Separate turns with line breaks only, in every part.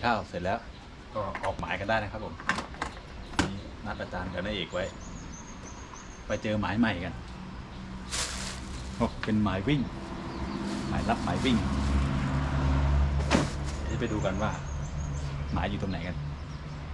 นะครับกินข้าวเสร็จแล้ว ก็ออกหมายกันได้นะครับผมมีนัดอาจารย์กับนายเอกไว้ ไปเจอหมายใหม่กันโอ้เป็นหมายวิ่ง หมายรับหมายวิ่งเดี๋ยวจะไปดูกันว่า หมายอยู่ตรงไหนกัน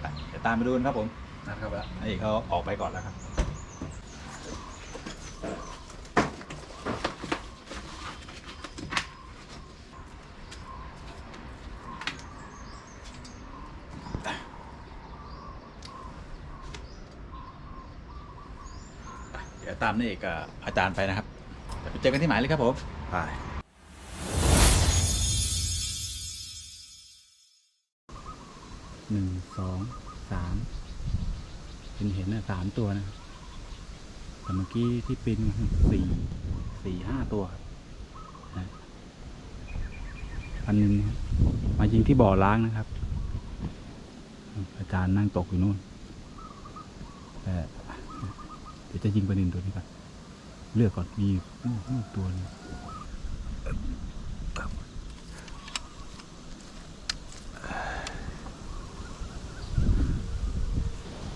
ไปเดี๋ยวตามไปดูกันครับผมนัดเข้าไปแล้วนายเอกเขาออกไปก่อนแล้วครับ ดี๋ยวตามนายเอกกับอาจารย์ไปนะครับเดี๋ยวไปเจอกันที่หมายเลยครับผมไปหนึ่งสองสามเห็นเห็นนะสามตัวนะครับแต่เมื่อกี้ที่ปินสี่สี่ห้าตัวครับนะอันหนึงนะครับมายิงที่บ่อล้างนะครับ อาจารย์นั่งตกอยู่นู่นแต่เดี๋ยวจะยิงประเด็นตัวนี้ก่อนเลือกก่อนมีตัวนึง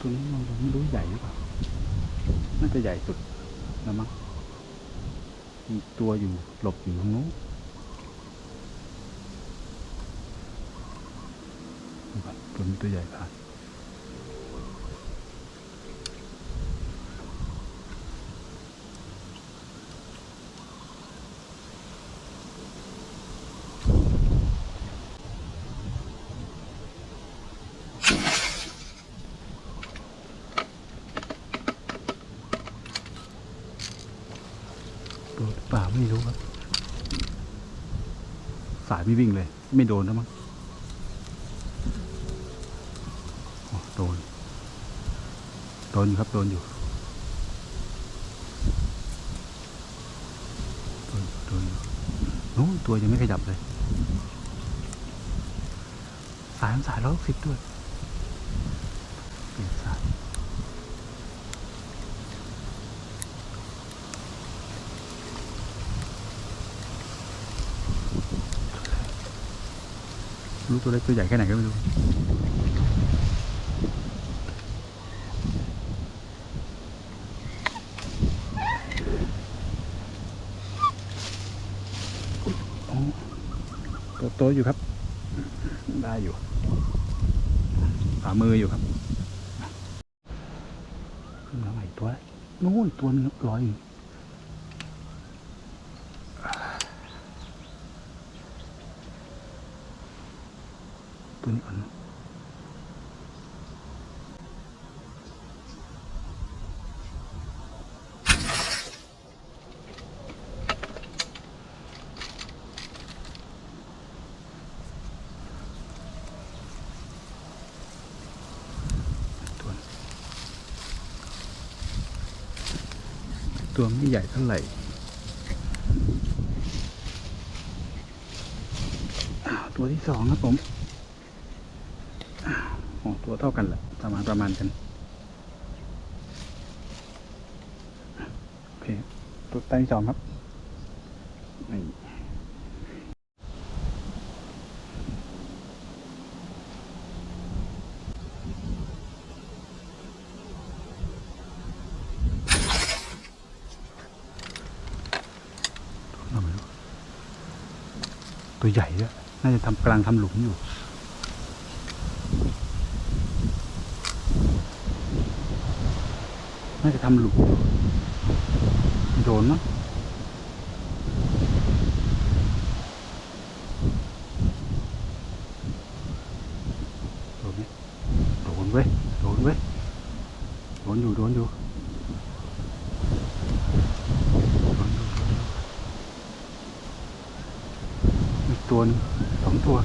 ตัวนี้มองดูไม่รู้ใหญ่หรือเปล่า น่าจะใหญ่สุดแล้วมั้งมีตัวอยู่หลบอยู่ตรงนู้นดูก่อนตัวนี้ตัวใหญ่ผ่าน เปล่าไม่รู้ครับ สายไม่วิ่งเลย ไม่โดนแล้วมั้งโดน โดนอยู่ครับ โดนอยู่โดนโดนอยู่นู้ตัวยังไม่ขยับเลยสายมันสายร้อยสิบด้วย เปลี่ยนสาย รู้ตัวเล็กตัวใหญ่แค่ไหนก็ไม่รู้โอ้ตัวโตอยู่ครับ ได้อยู่ฝ่ามืออยู่ครับขึ้นมาใหม่ตัวนู้นตัวหนึงลอยอยู่ ตัวนี้อ่อนตัวตัวไม่ใหญ่เท่าไหร่อ้าวตัวที่สองครับผม ตัวเท่ากันแหละประมาณประมาณกันโอเคตัวตั้งที่สองครับนี่ตัวไหนไม่รู้ตัวใหญ่ด้วยน่าจะทำกลังทำหลุมอยู่ น่าจะทำหลุมโดนเนาะโดนไหมโดนเว้ย โดนเว้ย โดนอยู่ โดนอยู่ โดนอยู่โดนอยู่อีกตัวหนึงสองตัว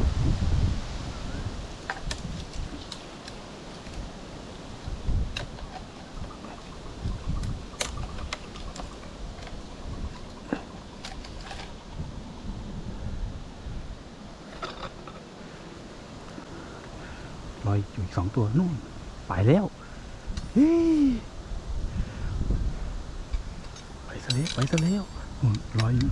ล อยอยู่อีกสองตัวนู่นไปแล้วเฮ้ยไปซะแล้วไปซะแล้วลอยอยู่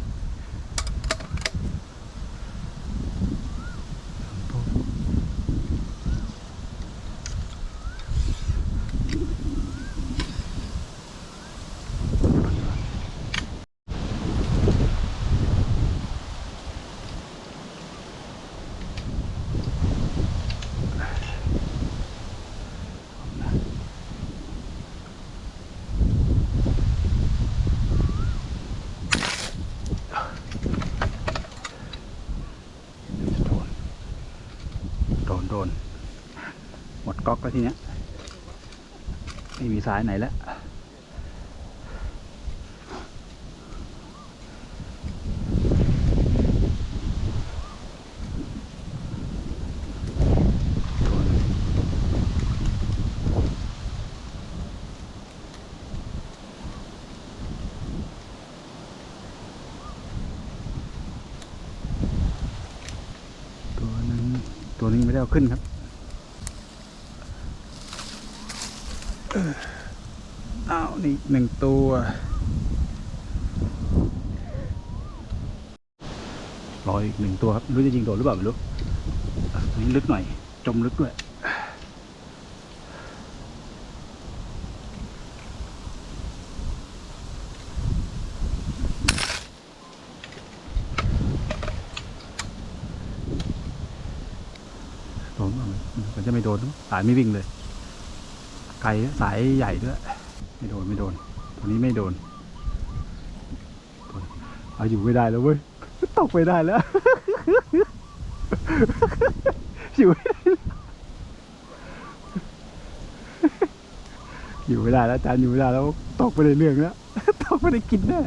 สองตัว น โดน หมดก๊อกแล้วทีเนี้ย ไม่มีสายไหนแล้วตัวนึง ตัวนี้ไม่ได้เอาขึ้นครับเอ้าวนี่หนึ่งตัวรออีกหนึ่งตัวครับรู้จะยิงโดนหรือเปล่าไม่รู้นี้ลึกหน่อย จมลึกด้วย โดนบ้างไหมมันจะ ไม่โดน สายไม่วิ่งเลย ไกลสายใหญ่ด้วย ไม่โดนไม่โดน ตัวนี้ไม่โดนเอาอยู่ไม่ได้แล้วเว้ย ตกไปได้แล้วอยู่ไม่ได้แล้ว อยู่ไม่ได้แล้วอาจารย์อยู่ไม่ได้แล้ว ตกไปในเรื่องแล้ว ตกไปในกินแน่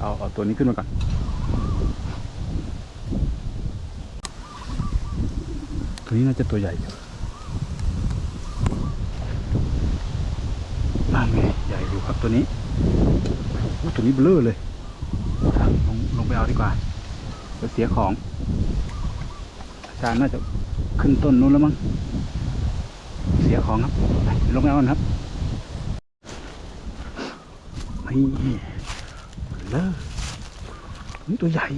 เอาเอา ตัวนี้ขึ้นมาก่อนตัวนี้น่าจะตัวใหญ่อยู่นั่นไงใหญ่อยู่ครับตัวนี้โอ้ตัวนี้เบลอเลยลงลงไปเอาดีกว่าเดี๋ยวเสียของอาจารย์น่าจะขึ้นต้นนู้นแล้วมั้งเสียของครับลงไปเอาครับนี่เลอนี่ ตัวใหญ่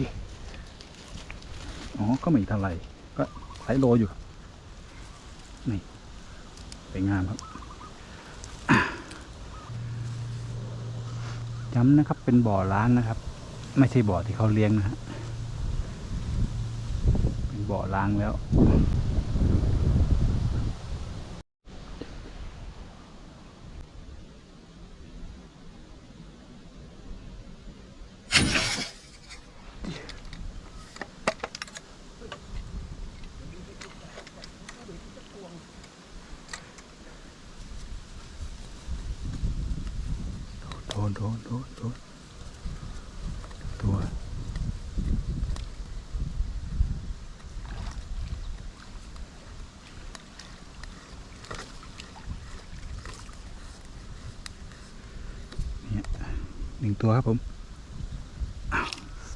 อ๋อ ก็ไม่เท่าไหร่ก็ไซส์โลอยู่ นี่สวยงามครับ ย้ำนะครับ เป็นบ่อล้างนะครับ ไม่ใช่บ่อที่เขาเลี้ยงนะฮะ เป็นบ่อล้างแล้ว โดน โดนโดนโดนตัว เนี่ยหนึ่งตัวครับผม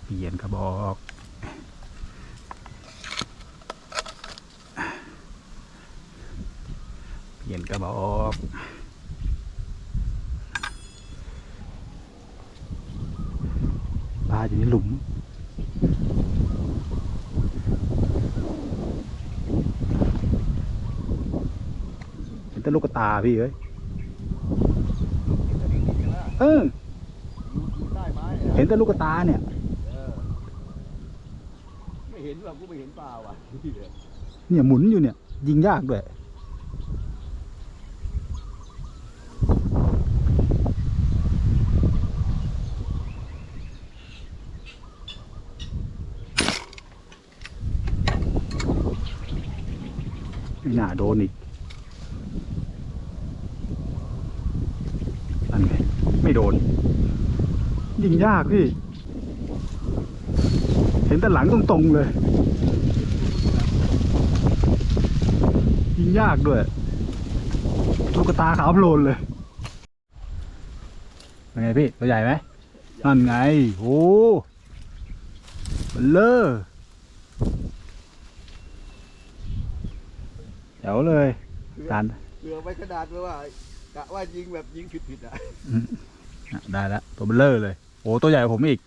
เปลี่ยนกระบอก เปลี่ยนกระบอก ปลา อยู่ในหลุมเห็นแต่ลูกกระตาพี่เอ้ยเออ
ได้ไหม
เห็นแต่ลูกกระตาเนี่ย
ไม่เห็นหรอกกูไม่เห็นเปล่าอะ
เนี่ยหมุนอยู่เนี่ย ยิงยากด้วย่น่าโดนอีกอันไงไม่โดน ยิงยากพี่ เห็นแต่หลังตรงๆเลย ยิงยากด้วยลูกกตาขาวโพลนเลยเป็นไงพี่ ตัวใหญ่ไหมนั่นไง โอ้เลเลอ ร์เจ๋วเลยจาน
เกือไปขนาดว่ากะว่ายิงแบบยิงผิดๆอะ
อะได้แล้วตัวเบลเลอร์เลย โอ้ตัวใหญ่กว่าผมอีก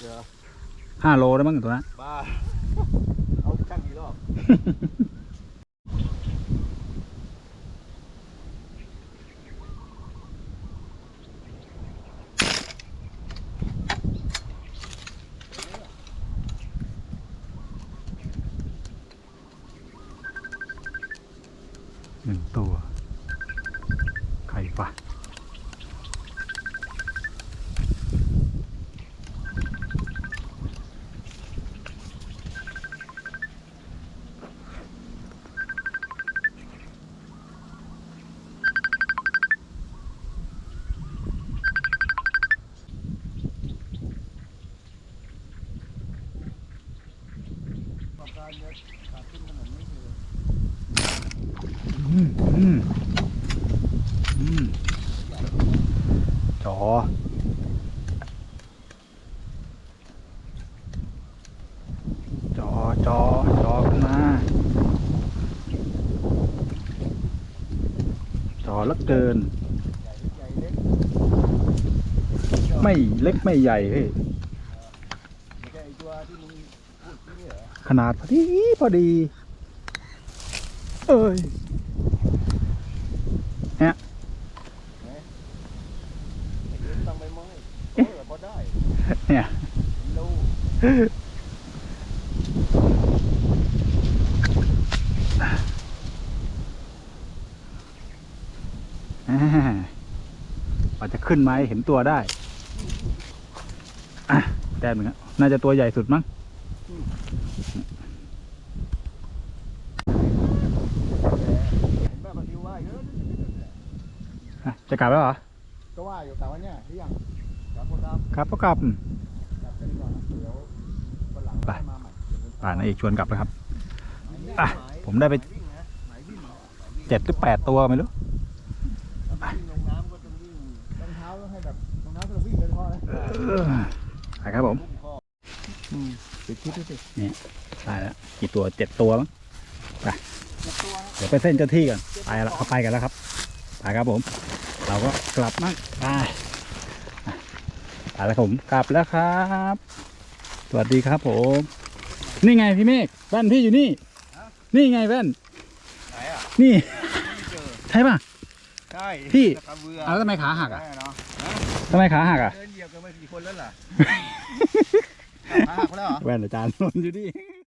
เดี๋ยว
ห้าโลได้มั้งตัวนั้น
บ้า เอาช่างกี่รอบ
หนึ่งตัวใครปะา
ขาขึ้นขนาดนี้
จอจอจอจอขึ้นมาจอลักเกิน ไม่เล็กไม่ใหญ่
เฮ้ย
ขนาดพอดีพอดี เอ้ย
ไอ้เรื่องตั้งใบไม้เนี่
ยอาว่าจะขึ้นไหมเห็นตัวได้ อะแต้มหนึ่งอะน่าจะตัวใหญ่สุดมั้ง
เห็นแบบปลาซิวว่าเยอะ
อะจะ กลับแล้วเหรอ
ก็ว่าอยู่แต่ว่าเนี่ยหรือยังกลับคนรับ
ครับก็กลับ
กลับกันดีกว่านะเดี๋ยววันหลัง
ไป
ค่อยมาใหม่
ป่านนายเอกชวนกลับแล้วครับ
อะ
อะ ผมได้ไป
หมายวิ่งนะหมายวิ่งหมายวิ่ง
เจ็ดหรือแปดตัวไม่รู้
ถ้าวิ่งลงน้ำก็ต้องวิ่งรองเท้าต้องให้แบบรองเท้าสำหรับวิ่งโดยเฉพาะนะ
เออไปครับผม
พุ่งคออืมติดคิดดูสิ
ได้แล้วกี่ตัวเจ็ดตัวมั้ง
เจ็ดตัวนะ
เดี๋ยวไปเส้นเจ้าที่กันไปแล้วเขาไปกันแล้วครับไปครับผม เราก็กลับมั่งไปอะไปแล้วครับผมกลับแล้วครับ สวัสดีครับผม นี่ไงพี่เมฆแว่นพี่อยู่นี่ นี่ไงแว่น
ไหนอะ
นี่
ไม่เจอ
ใช่ป่ะ
ใช่
พี่
ตะกะเบือ
เอาแล้วทำไมขาหักอะ
ได้เนาะ
ทำไมขาหักอะ
เดินเหยียบกันมากี่คนแล้วล่ะขาหักแล้วเหรอ
แว่นอาจารย์นนอยู่นี่